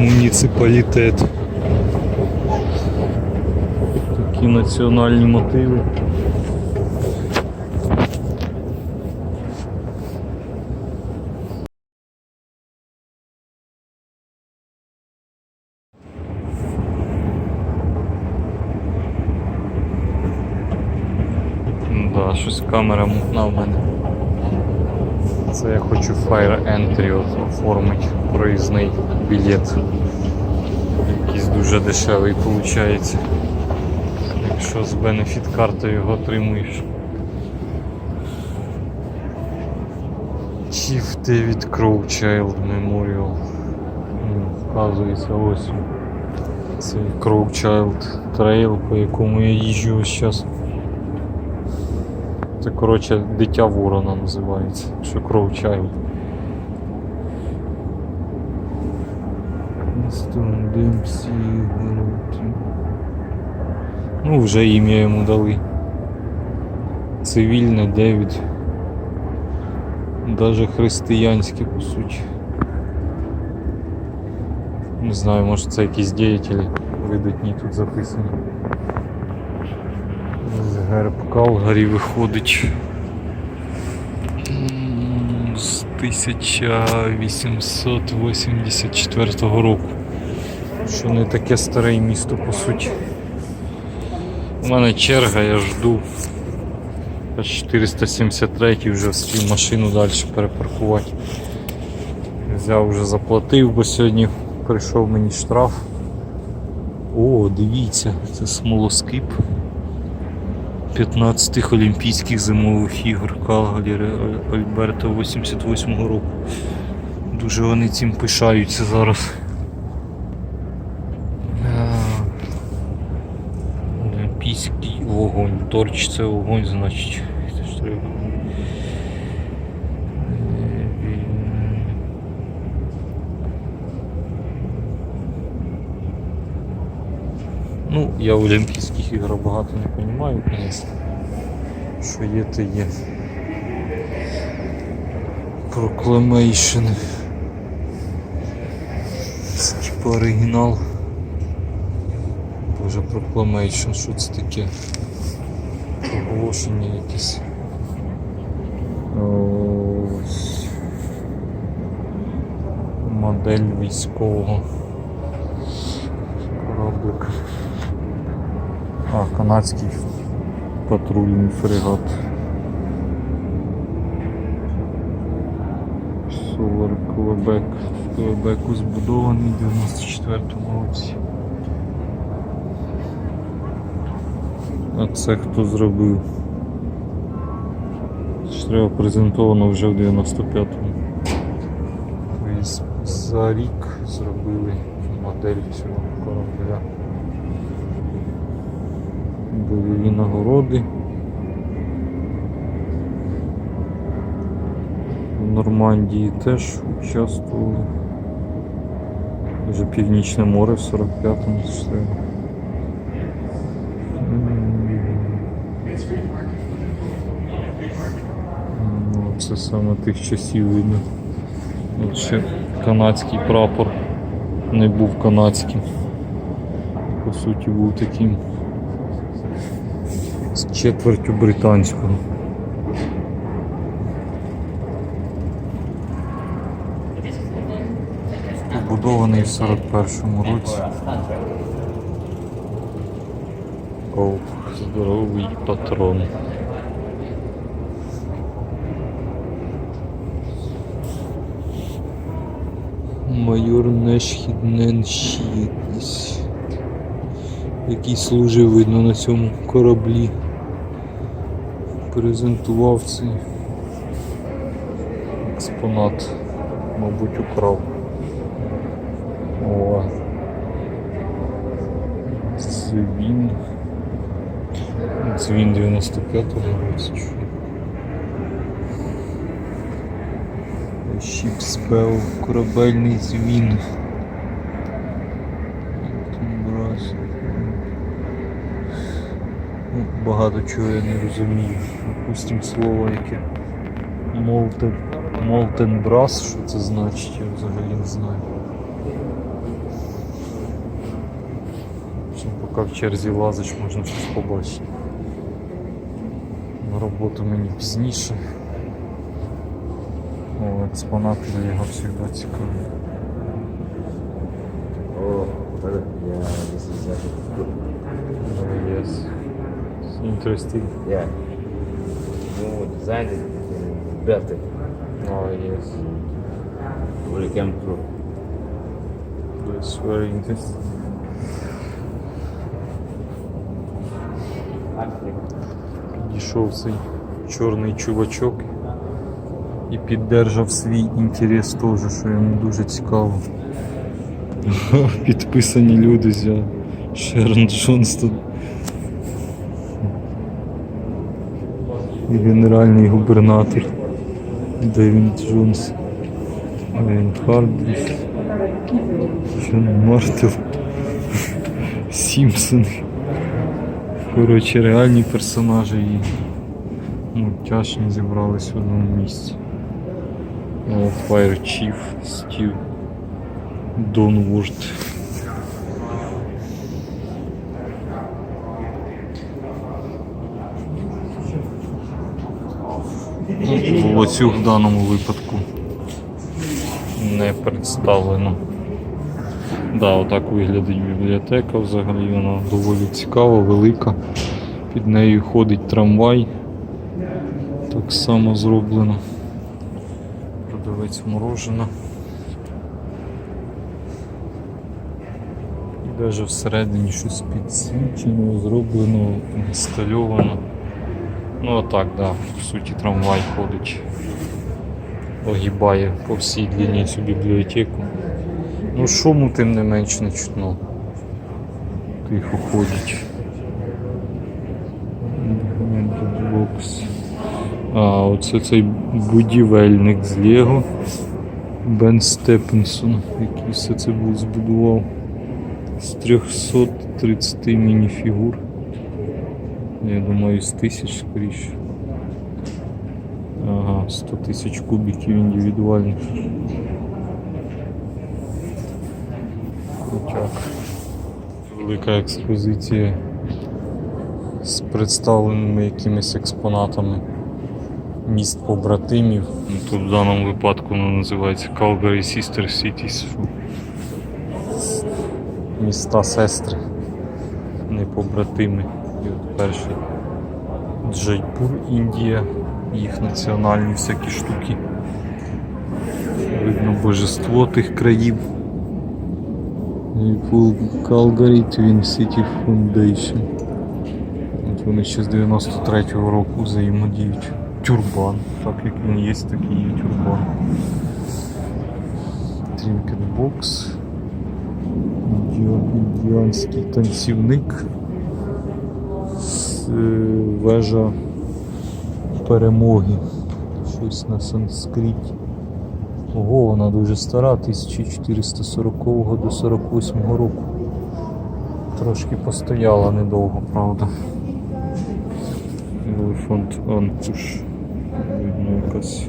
муніципалітет. Такі національні мотиви. Да, щось камера мутна в мене. Це я хочу Fire Entry оформити проїзний білет. Якийсь дуже дешевий виходить. Якщо з бенефіт картою його отримуєш. Chief David Crowchild Memorial. Вказується ось. Це Crowchild Trail, по якому я їжджу ось зараз. Це, коротше, дитя ворона називається, що Dempsey, Гарольд. Ну, вже ім'я йому дали. Цивільне Девід. Даже християнське по суті. Не знаю, може це якісь діятелі видатні тут записані. З герб Калгарі виходить з 1884 року. Що не таке старе місто по суті. У мене черга, я жду. Аж 473 вже встиг машину далі перепаркувати. Взяв вже заплатив, бо сьогодні прийшов мені штраф. О, дивіться, це смолоскип. 15-х Олімпійських зимових ігор Калгарі Альберта 88-го року. Дуже вони цим пишаються зараз. Е, Олімпійський вогонь. Торч це вогонь, значить. Це ж. Е, він- Ну, я в Олімпійських іграх багато не розумію, звісно. Що є, то є. Proclamation. Це типу оригінал. Боже, Proclamation, що це таке? Оголошення якесь. Модель військового. Кораблик. А, канадський патрульний фрегат. Солар Квебек. Квебеку збудований в 94-му році. А це хто зробив? Це треба презентовано вже в 95-му. Тобто За рік зробили модель цього корабля. Бойові нагороди. В Нормандії теж участвували. Вже Північне море в 45-му числі. Ну, Це саме тих часів видно. От ще канадський прапор не був канадським. По суті був таким четвертю британського. Побудований в 41-му році. Ох, здоровий патрон. Майор Нешхідненші. Який служив, видно, на цьому кораблі. Презентував цей експонат, мабуть, украв. О. Дзвін. Дзвін 95-го році. Spell, корабельний дзвін. Брас. Ну, Багато чого я не розумію. Допустим слово яке. Molten, Molten Brass, що це значить, я взагалі не знаю. поки в черзі лазиш, можна щось побачити. На роботу мені пізніше. О, експонати його завжди цікаві. Oh, brother. interesting. Yeah. You designed it, uh, built it. Oh, yes. Will come through. That's very interesting. Підійшов цей чорний чувачок і піддержав свій інтерес теж, що йому дуже цікаво. Підписані люди за Шерон Джонстон. І генеральний губернатор Девід Джонс. Він Харбріс. Джон Мартел. Сімпсони. Коротше, реальні персонажі і мультяшні зібрались в одному місці. Fire Chief, Стів, Дон Вожд. Волоцюг в даному випадку не представлено. Да, отак виглядить бібліотека взагалі, вона доволі цікава, велика. Під нею ходить трамвай. Так само зроблено. Продавець морожена. І навіть всередині щось підсвічено, зроблено, інстальовано. Ну так, да, по суті трамвай ходить. Огибає по всій длині цю бібліотеку. Ну шуму тим не менш не чутно. Тихо ходять. Бокс. А, оце цей будівельник з Лего. Бен Степенсон, який все це був збудував. З 330 мініфігур. Я думаю, з тисяч скоріше. Ага, 100 тисяч кубиків індивідуальних. Крутяк. Велика експозиція з представленими якимись експонатами міст побратимів. Ну, Тут в даному випадку воно називається Calgary Sister Cities. Міста сестри, не побратими. Перший Джайпур, Індія, їх національні всякі штуки. Видно божество тих країв. Calgary Twin City Foundation. От вони ще з 93-го року взаємодіють. Тюрбан. Так як він є, такий є тюрбан. Box. Індіанський танцівник. Вежа перемоги. Щось на санскриті. Ого, вона дуже стара, 1440 до 48 року. Трошки постояла недовго, правда. Елефант Анкуш. Видно якась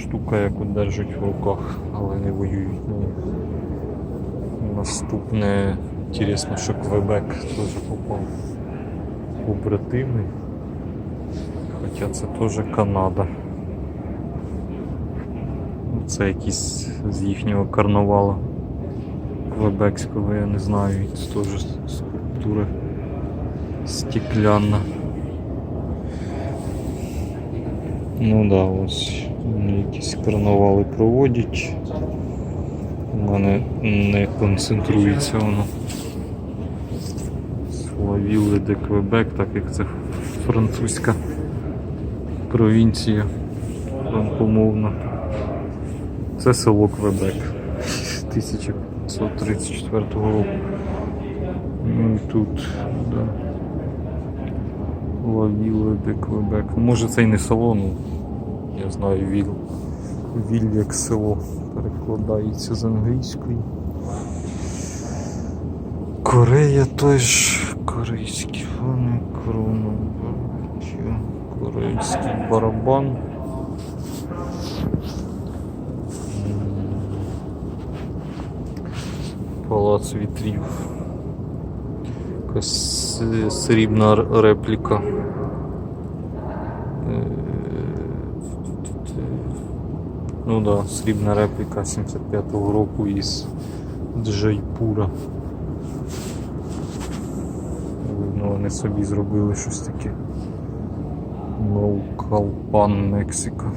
штука, яку держать в руках, але не воюють нею. Наступне, інтересно, що Квебек теж попав. Побратими. Хоча це теж Канада. Це якийсь з їхнього карнавалу Квебекського, я не знаю, це теж скульптура стекляна. Ну да, ось якісь карнавали проводять. У мене не концентрується воно. Славіли де Квебек, так як це французька провінція франкомовна. Це село Квебек 1534 року. Ну і тут, да. Лавіле де Квебек. Ну, Може це і не село, ну я знаю Віл. Віль як село перекладається з англійської. Корея теж корейські вони крону. Корейський барабан. Палац вітрів. Якась срібна репліка. Е, Ну да, срібна репліка 75-го року із Джайпура. Видно, вони собі зробили щось таке. Наукалпан Мексика.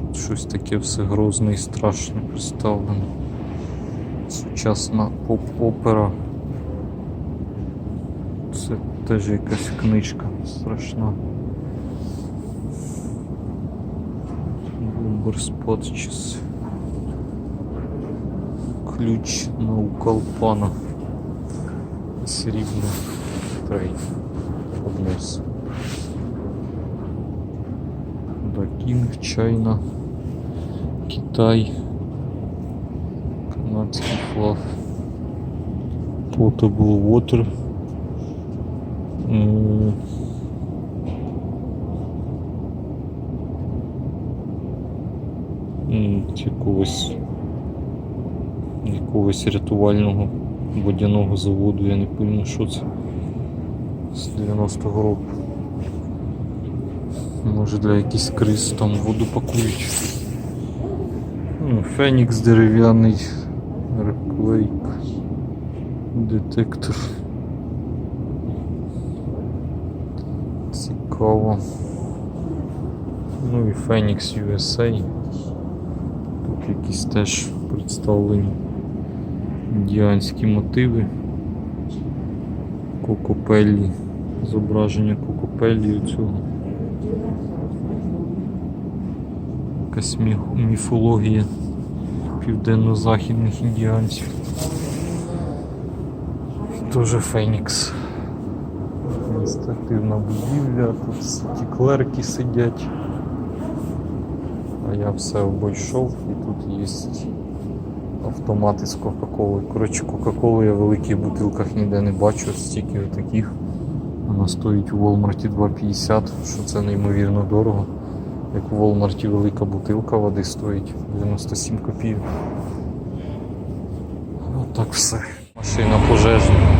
Тут щось таке все грозне і страшне представлено. Сучасна поп-опера. Це теж якась книжка страшна. Бомбер спотчес. Ключ наукалпана. Срібний трей. Обнес. Дакінг, Чайна, Китай, канадський флаг, Potable Water. Якогось якогось рятувального водяного заводу, я не пам'ятаю, що це з 90-го року. Може для якихось криз там воду пакують. Ну, Фенікс дерев'яний, реклейк, детектор. Цікаво. Ну і Фенікс USA. Тут якісь теж представлені індіанські мотиви. Кокопеллі, зображення кокопеллі цього. Якась мі- міфологія південно-західних індіанців. Тоже Фенікс. Адміністративна будівля, тут ті клерки сидять. А я все обійшов і тут є автомати з Кока-Коли. Коротше, Кока-Колу я в великих бутилках ніде не бачу, стільки таких. Вона стоїть у Walmart 2,50, що це неймовірно дорого. Як у Walmart велика бутилка води стоїть 97 копійок. Отак все. Машина пожежна.